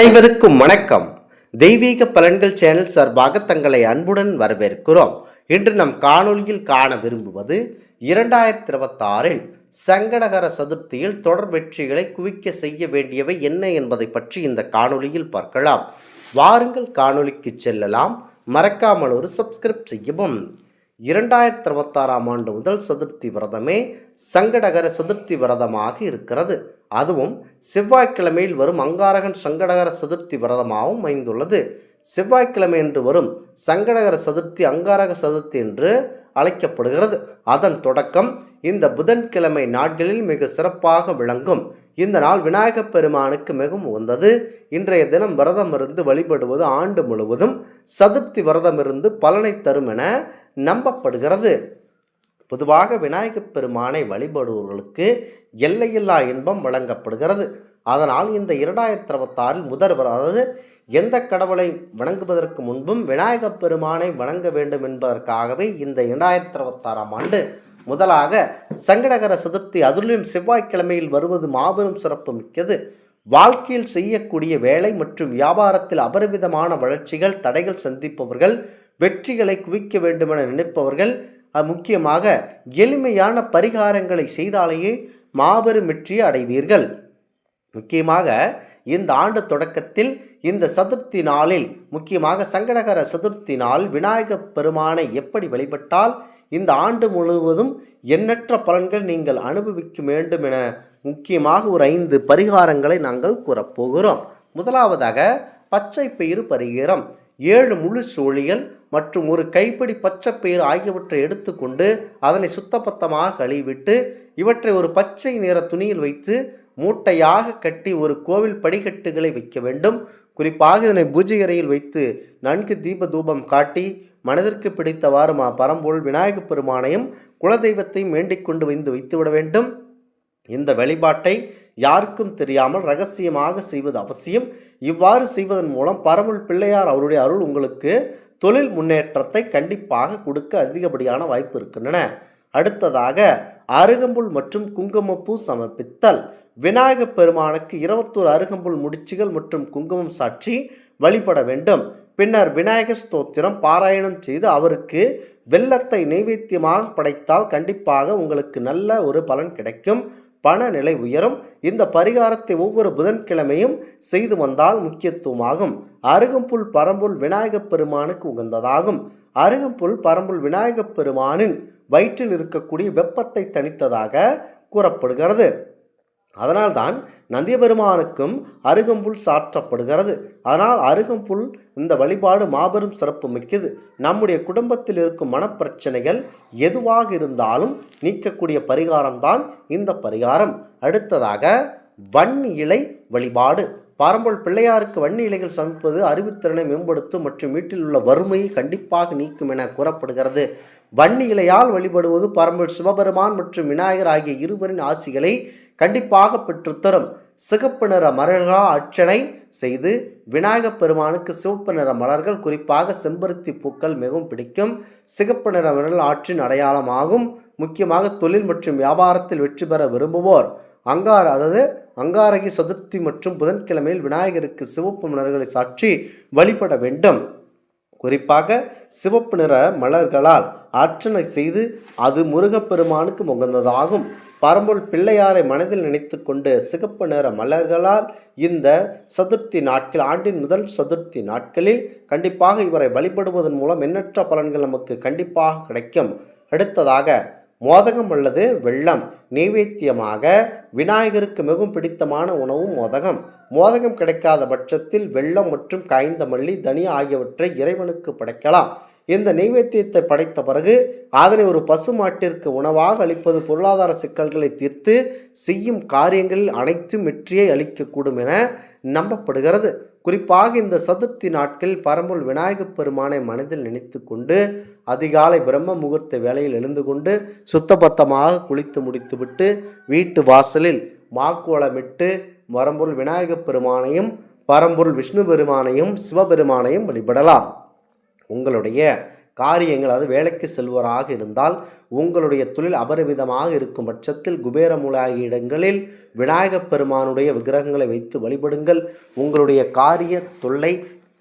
அனைவருக்கும் வணக்கம். தெய்வீக பலன்கள் சேனல் சார்பாக தங்களை அன்புடன் வரவேற்கிறோம். இன்று நம் காணொலியில் காண விரும்புவது இரண்டாயிரத்தி இருபத்தாறில் சங்கடகர சதுர்த்தியில் தொடர் வெற்றிகளை குவிக்க செய்ய வேண்டியவை என்ன என்பதை பற்றி இந்த காணொலியில் பார்க்கலாம். வாருங்கள் காணொலிக்கு செல்லலாம். மறக்காமல் ஒரு சப்ஸ்கிரைப் செய்யவும். இரண்டாயிரத்தி இருபத்தாறாம் ஆண்டு முதல் சதுர்த்தி விரதமே சங்கடகர சதுர்த்தி விரதமாக இருக்கிறது. அதுவும் செவ்வாய்க்கிழமையில் வரும் அங்காரகன் சங்கடகர சதுர்த்தி விரதமாகவும் அமைந்துள்ளது. செவ்வாய்க்கிழமை என்று வரும் சங்கடகர சதுர்த்தி அங்காரக சதுர்த்தி என்று அழைக்கப்படுகிறது. அதன் தொடக்கம் இந்த புதன்கிழமை நாட்களில் மிக சிறப்பாக விளங்கும். இந்த நாள் விநாயகப் பெருமானுக்கு மிகவும் உகந்தது. இன்றைய தினம் விரதம் இருந்து வழிபடுவது ஆண்டு முழுவதும் சதுர்த்தி விரதம் இருந்து பலனை தரும் என நம்பப்படுகிறது. பொதுவாக விநாயகப் பெருமானை வழிபடுபவர்களுக்கு எல்லையில்லா இன்பம் வழங்கப்படுகிறது. அதனால் இந்த இரண்டாயிரத்தி இருபத்தாறில் முதல்வர் அதாவது எந்த கடவுளை வணங்குவதற்கு முன்பும் விநாயகப் பெருமானை வணங்க வேண்டும் என்பதற்காகவே இந்த இரண்டாயிரத்தி இருபத்தாறாம் ஆண்டு முதலாக சங்கடகர சதுர்த்தி அதிலும் செவ்வாய்க்கிழமையில் வருவது மாபெரும் சிறப்பு மிக்கது. வாழ்க்கையில் செய்யக்கூடிய வேலை மற்றும் வியாபாரத்தில் அபரிவிதமான வளர்ச்சிகள் தடைகள் சந்திப்பவர்கள் வெற்றிகளை குவிக்க வேண்டுமென நினைப்பவர்கள் முக்கியமாக எளிமையான பரிகாரங்களை செய்தாலேயே மாபெரும் வெற்றியை அடைவீர்கள். முக்கியமாக இந்த ஆண்டு தொடக்கத்தில் இந்த சதுர்த்தி நாளில் முக்கியமாக சங்கடகர சதுர்த்தி நாள் விநாயகப் பெருமானை எப்படி வழிபட்டால் இந்த ஆண்டு முழுவதும் எண்ணற்ற பலன்கள் நீங்கள் அனுபவிக்க வேண்டும் என முக்கியமாக ஒரு ஐந்து பரிகாரங்களை நாங்கள் கூறப்போகிறோம். முதலாவதாக பச்சை பயிறு பரிகாரம். ஏழு முழு சோழிகள் மற்றும் ஒரு கைப்பிடி பச்சைப்பயிர் ஆகியவற்றை எடுத்துக்கொண்டு அதனை சுத்தபத்தமாக கழுவிவிட்டு இவற்றை ஒரு பச்சை நிற துணியில் வைத்து மூட்டையாக கட்டி ஒரு கோவில் படிக்கட்டுகளை வைக்க வேண்டும். குறிப்பாக இதனை பூஜை அறையில் வைத்து நன்கு தீப தூபம் காட்டி மனதிற்கு பிடித்தவாறு மா பரம்பொருள் விநாயகப் பெருமானையும் குலதெய்வத்தையும் வேண்டிக் கொண்டு வந்து வைத்துவிட வேண்டும். இந்த வழிபாட்டை யாருக்கும் தெரியாமல் ரகசியமாக செய்வது அவசியம். இவ்வாறு செய்வதன் மூலம் பரமுள் பிள்ளையார் அவருடைய அருள் உங்களுக்கு தொழில் முன்னேற்றத்தை கண்டிப்பாக கொடுக்க அதிகப்படியான வாய்ப்பு இருக்கின்றன. அடுத்ததாக அருகம்புல் மற்றும் குங்குமப்பூ சமர்ப்பித்தல். விநாயகப் பெருமானுக்கு இருபத்தோரு அருகம்புல் முடிச்சுகள் மற்றும் குங்குமம் சாற்றி வழிபட வேண்டும். பின்னர் விநாயகர் ஸ்தோத்திரம் பாராயணம் செய்து அவருக்கு வெள்ளத்தை நைவேத்தியமாக படைத்தால் கண்டிப்பாக உங்களுக்கு நல்ல ஒரு பலன் கிடைக்கும். பண நிலை உயரும். இந்த பரிகாரத்தை ஒவ்வொரு புதன்கிழமையும் செய்து வந்தால் முக்கியத்துவமாகும். அருகம்புல் பரம்புல் விநாயகப் பெருமானுக்கு உகந்ததாகும். அருகம்புல் பரம்புல் விநாயகப் பெருமானின் வயிற்றில் இருக்கக்கூடிய வெப்பத்தை தணித்ததாக கூறப்படுகிறது. அதனால்தான் நந்திய பெருமானுக்கும் அருகம்புல் சாற்றப்படுகிறது. அதனால் அருகம்புல் இந்த வழிபாடு மாபெரும் சிறப்பு மிக்கது. நம்முடைய குடும்பத்தில் இருக்கும் மனப்பிரச்சனைகள் எதுவாக இருந்தாலும் நீக்கக்கூடிய பரிகாரம்தான் இந்த பரிகாரம். அடுத்ததாக வன்னி இலை வழிபாடு. பாரம்பல் பிள்ளையாருக்கு வன்னி இலைகள் சமைப்பது அறிவுத்திறனை மேம்படுத்தும் மற்றும் வீட்டில் உள்ள வறுமையை கண்டிப்பாக நீக்கும் என கூறப்படுகிறது. வன்னி இலையால் வழிபடுவது பரம்பல் சிவபெருமான் மற்றும் விநாயகர் ஆகிய இருவரின் ஆசிகளை கண்டிப்பாக பெற்றுத்தரும். சிகப்பு நிற மலர்களா அர்ச்சனை செய்து விநாயகப் பெருமானுக்கு சிவப்பு நிற மலர்கள் குறிப்பாக செம்பருத்தி பூக்கள் மிகவும் பிடிக்கும். சிகப்பு நிற மலர்கள் ஆற்றின் அடையாளமாகும். முக்கியமாக தொழில் மற்றும் வியாபாரத்தில் வெற்றி பெற விரும்புவோர் அங்கார அதாவது அங்காரகி சதுர்த்தி மற்றும் புதன்கிழமையில் விநாயகருக்கு சிவப்பு மலர்களை சாற்றி வழிபட வேண்டும். குறிப்பாக சிவப்பு நிற மலர்களால் அர்ச்சனை செய்து அது முருகப்பெருமானுக்கு உகந்ததாகும். பரம்பொல் பிள்ளையாரை மனதில் நினைத்து கொண்டு சிகப்பு நிற மலர்களால் இந்த சதுர்த்தி நாட்கள் ஆண்டின் முதல் சதுர்த்தி நாட்களில் கண்டிப்பாக இவரை வழிபடுவதன் மூலம் எண்ணற்ற பலன்கள் நமக்கு கண்டிப்பாக கிடைக்கும். அடுத்ததாக மோதகம் அல்லது வெள்ளம் நைவேத்தியமாக விநாயகருக்கு மிகவும் பிடித்தமான உணவு மோதகம். மோதகம் கிடைக்காத பட்சத்தில் வெள்ளம் மற்றும் காய்ந்த மல்லி தனி ஆகியவற்றை இறைவனுக்கு படைக்கலாம். இந்த நைவேத்தியத்தை படைத்த பிறகு அதனை ஒரு பசு மாட்டிற்கு உணவாக அளிப்பது பொருளாதார சிக்கல்களை தீர்த்து செய்யும் காரியங்களில் அனைத்தும் வெற்றியை அளிக்கக்கூடும் என நம்பப்படுகிறது. குறிப்பாக இந்த சதுர்த்தி நாட்கள் பரம்பூர் விநாயகப் பெருமானை மனதில் நினைத்து கொண்டு அதிகாலை பிரம்ம முகூர்த்த வேலையில் எழுந்து கொண்டு சுத்தபத்தமாக குளித்து முடித்துவிட்டு வீட்டு வாசலில் மாக்கோளமிட்டு வரம்பொருள் விநாயகப் பெருமானையும் பரம்பொருள் விஷ்ணு பெருமானையும் சிவபெருமானையும் வழிபடலாம். உங்களுடைய காரியங்கள் அதாவது வேலைக்கு செல்வராக இருந்தால் உங்களுடைய தொழில் அபரிமிதமாக இருக்கும் பட்சத்தில் குபேர மூலாகிய இடங்களில் விநாயகப் பெருமானுடைய விக்கிரகங்களை வைத்து வழிபடுங்கள். உங்களுடைய காரிய தொல்லை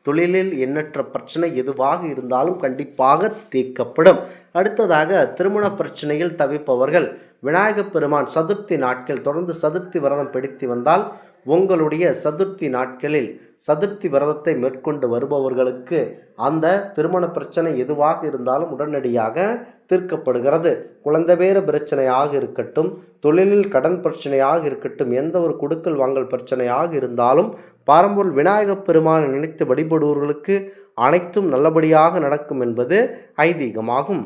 தொழிலில் எண்ணற்ற பிரச்சனை எதுவாக இருந்தாலும் கண்டிப்பாக தீர்க்கப்படும். அடுத்ததாக திருமண பிரச்சனையில் தவிப்பவர்கள் விநாயகப் பெருமான் சதுர்த்தி நாட்கள் தொடர்ந்து சதுர்த்தி விரதம் பிடித்து வந்தால் உங்களுடைய சதுர்த்தி நாட்களில் சதுர்த்தி விரதத்தை மேற்கொண்டு வருபவர்களுக்கு அந்த திருமண பிரச்சனை எதுவாக இருந்தாலும் உடனடியாக தீர்க்கப்படுகிறது. குழந்தை பேர பிரச்சனையாக இருக்கட்டும் தொழிலில் கடன் பிரச்சனையாக இருக்கட்டும் எந்த ஒரு கொடுக்கல் வாங்கல் பிரச்சனையாக இருந்தாலும் பாரம்பரிய விநாயகப் பெருமானை நினைத்து வழிபடுவர்களுக்கு அனைத்தும் நல்லபடியாக நடக்கும் என்பது ஐதீகமாகும்.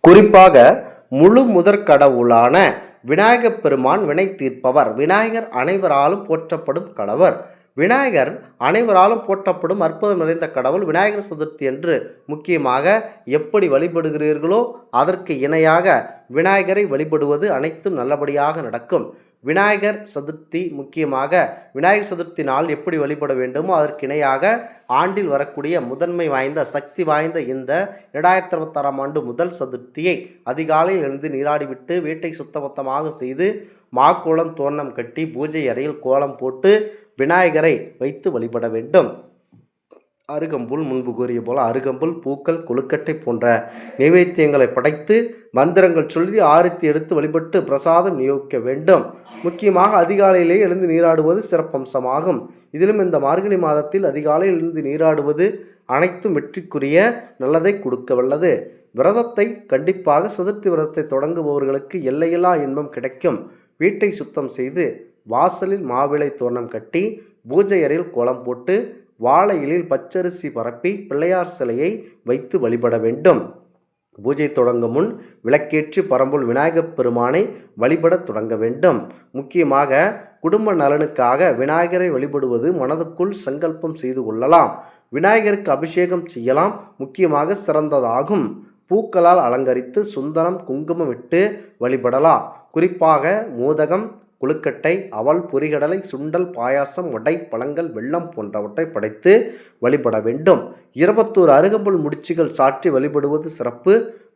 குறிப்பாக முழு முதற் கடவுளான விநாயகப் பெருமான் வினை தீர்ப்பவர். விநாயகர் அனைவராலும் போற்றப்படும் கடவர் விநாயகர் அனைவராலும் போற்றப்படும் அற்புதம் நிறைந்த கடவுள். விநாயகர் சதுர்த்தி என்று முக்கியமாக எப்படி வழிபடுகிறீர்களோ அதற்கு இணையாக விநாயகரை வழிபடுவது அனைத்தும் நல்லபடியாக நடக்கும். விநாயகர் சதுர்த்தி முக்கியமாக விநாயகர் சதுர்த்தி நாள் எப்படி வழிபட வேண்டுமோ அதற்கு இணையாக ஆண்டில் வரக்கூடிய முதன்மை வாய்ந்த சக்தி வாய்ந்த இந்த இரண்டாயிரத்தி அறுபத்தாறாம் ஆண்டு முதல் சதுர்த்தியை அதிகாலையில் எழுந்து நீராடிவிட்டு வீட்டை சுத்தபத்தமாக செய்து மாக்கோலம் தோரணம் கட்டி பூஜை அறையில் கோலம் போட்டு விநாயகரை வைத்து வழிபட வேண்டும். அருகம்புல் முன்பு கூறிய போல அருகம்புல் பூக்கள் கொழுக்கட்டை போன்ற நைவேத்தியங்களை படைத்து மந்திரங்கள் சொல்லி ஆரத்தி எடுத்து வழிபட்டு பிரசாதம் நியோகிக்க வேண்டும். முக்கியமாக அதிகாலையிலே எழுந்து நீராடுவது சிறப்பம்சமாகும். இதிலும் இந்த மார்கழி மாதத்தில் அதிகாலையில் எழுந்து நீராடுவது அனைத்தும் வெற்றிக்குரிய நல்லதை கொடுக்க வல்லது விரதத்தை கண்டிப்பாக சதுர்த்தி விரதத்தை தொடங்குபவர்களுக்கு எல்லையில்லா இன்பம் கிடைக்கும். வீட்டை சுத்தம் செய்து வாசலில் மாவிளை தோரணம் கட்டி பூஜை அறையில் கோலம் போட்டு வாழை இலையில் பச்சரிசி பரப்பி பிள்ளையார் சிலையை வைத்து வழிபட வேண்டும். பூஜை தொடங்கும் முன் விளக்கேற்றி பரம்புள் விநாயகப் பெருமானை வழிபடத் தொடங்க வேண்டும். முக்கியமாக குடும்ப நலனுக்காக விநாயகரை வழிபடுவது மனதுக்குள் சங்கல்பம் செய்து கொள்ளலாம். விநாயகருக்கு அபிஷேகம் செய்யலாம். முக்கியமாக சிறந்ததாகும். பூக்களால் அலங்கரித்து சுந்தரம் குங்குமம் விட்டு வழிபடலாம். குறிப்பாக மோதகம் கொழுக்கட்டை அவல் பொரிகடலை சுண்டல் பாயாசம் வடை பழங்கள் வெள்ளம் போன்றவற்றை படைத்து வழிபட வேண்டும். இருபத்தோரு அருகம்புல் முடிச்சுகள் சாற்றி வழிபடுவது சிறப்பு.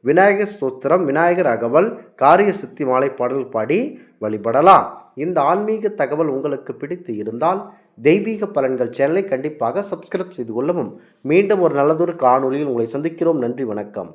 விநாயகர் ஸ்தோத்திரம் விநாயகர் அகவல் காரிய சித்தி மாலை பாடல் பாடி வழிபடலாம். இந்த ஆன்மீக தகவல் உங்களுக்கு பிடித்து இருந்தால் தெய்வீக பலன்கள் சேனலை கண்டிப்பாக சப்ஸ்கிரைப் செய்து கொள்ளவும். மீண்டும் ஒரு நல்லதொரு காணொலியில் உங்களை சந்திக்கிறோம். நன்றி வணக்கம்.